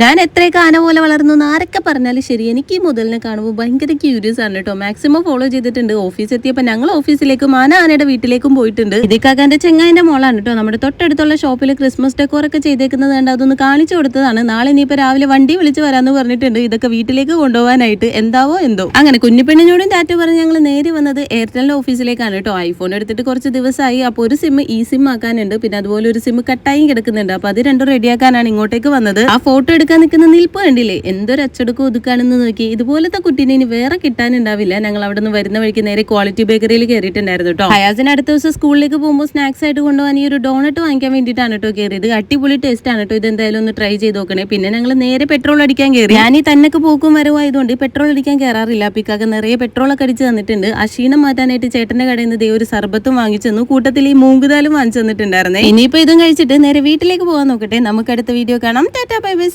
ഞാൻ എത്രയൊക്കെ ആന പോലെ വളർന്നു എന്ന് ആരൊക്കെ പറഞ്ഞാലും ശരി എനിക്ക് ഈ മുതലിനെ കാണുമ്പോൾ ഭയങ്കര ക്യൂരിയസ് ആണ് കേട്ടോ. മാക്സിമം ഫോളോ ചെയ്തിട്ടുണ്ട്. ഓഫീസ് എത്തിയപ്പോൾ ഞങ്ങൾ ഓഫീസിലേക്കും ആന ആനയുടെ വീട്ടിലേക്കും പോയിട്ടുണ്ട്. ഇതിക്കാക്കാന്റെ ചെങ്ങായിന്റെ മോളാണ് കേട്ടോ. നമ്മുടെ തൊട്ടടുത്തുള്ള ഷോപ്പിൽ ക്രിസ്മസ് ഡെക്കോറൊക്കെ ചെയ്തേക്കുന്നത് കണ്ട് അതൊന്ന് കാണിച്ചു കൊടുത്തതാണ്. നാളെ ഇനിയിപ്പോൾ രാവിലെ വണ്ടി വിളിച്ച് വരാമെന്ന് പറഞ്ഞിട്ടുണ്ട്. ഇതൊക്കെ വീട്ടിലേക്ക് കൊണ്ടുപോകാനായിട്ട് എന്താവോ എന്തോ. അങ്ങനെ കുഞ്ഞുപെണ്ണിനോടും ടാറ്റ പറഞ്ഞ് ഞങ്ങൾ നേരെ വന്നത് എയർടെലിന്റെ ഓഫീസിലേക്കാണ് കേട്ടോ. ഐഫോൺ എടുത്തിട്ട് കുറച്ച് ദിവസമായി. അപ്പോൾ ഒരു സിം ഈ സിം ആക്കാനുണ്ട്. പിന്നെ അതുപോലെ ഒരു സിം കട്ടായും കിടക്കുന്നുണ്ട്. അപ്പോൾ അത് രണ്ടും റെഡിയാക്കാനാണ് ഇങ്ങോട്ടേക്ക് വന്നത്. ആ ഫോട്ടോ നിൽക്കുന്ന നിൽപ്പ് കണ്ടില്ലേ എന്തൊരു അച്ചടക്കം ഒതുക്കാണെന്ന് നോക്കി. ഇതുപോലത്തെ കുട്ടീനെ ഇനി വേറെ കിട്ടാനുണ്ടാവില്ല. ഞങ്ങൾ അവിടെ നിന്ന് വരുന്ന വഴിക്ക് നേരെ ക്വാളിറ്റി ബേക്കറിയിൽ കയറിയിട്ടുണ്ടായിരുന്നു കേട്ടോ ഹയാസിന് അടുത്ത ദിവസം സ്കൂളിലേക്ക് പോകുമ്പോൾ സ്നാക്സ് ആയിട്ട് കൊണ്ടുപോകാൻ ഈ ഒരു ഡോണറ്റ് വാങ്ങിക്കാൻ വേണ്ടിയിട്ടാണ് കേട്ടോ കയറിയത് അടിപൊളി ടേസ്റ്റ് ആണ് കേട്ടോ ഇത് എന്തായാലും ഒന്ന് ട്രൈ ചെയ്ത് നോക്കണേ. പിന്നെ ഞങ്ങൾ നേരെ പെട്രോൾ അടിക്കാൻ കയറി ഞാൻ ഈ തന്നൊക്കെ പോക്കും വരവായതുകൊണ്ട് പെട്രോൾ അടിക്കാൻ കയറാറില്ല പിക്കാക്ക് നിറയെ പെട്രോൾ ഒക്കെ അടിച്ച് തന്നിട്ടുണ്ട്. ആ ക്ഷീണം മാറ്റാനായിട്ട് ചേട്ടന്റെ കടയിൽ നിന്ന് ദേ ഒരു സർബത്തും വാങ്ങിച്ചു തന്നു. കൂട്ടത്തിൽ ഈ മൂങ്കുതാലും വാങ്ങിച്ചു തന്നിട്ടുണ്ടായിരുന്നേ. ഇനിയിപ്പോ ഇതും കഴിച്ചിട്ട് നേരെ വീട്ടിലേക്ക് പോകാൻ നോക്കട്ടെ. നമുക്ക് അടുത്ത വീഡിയോ കാണാം. Tata bye bye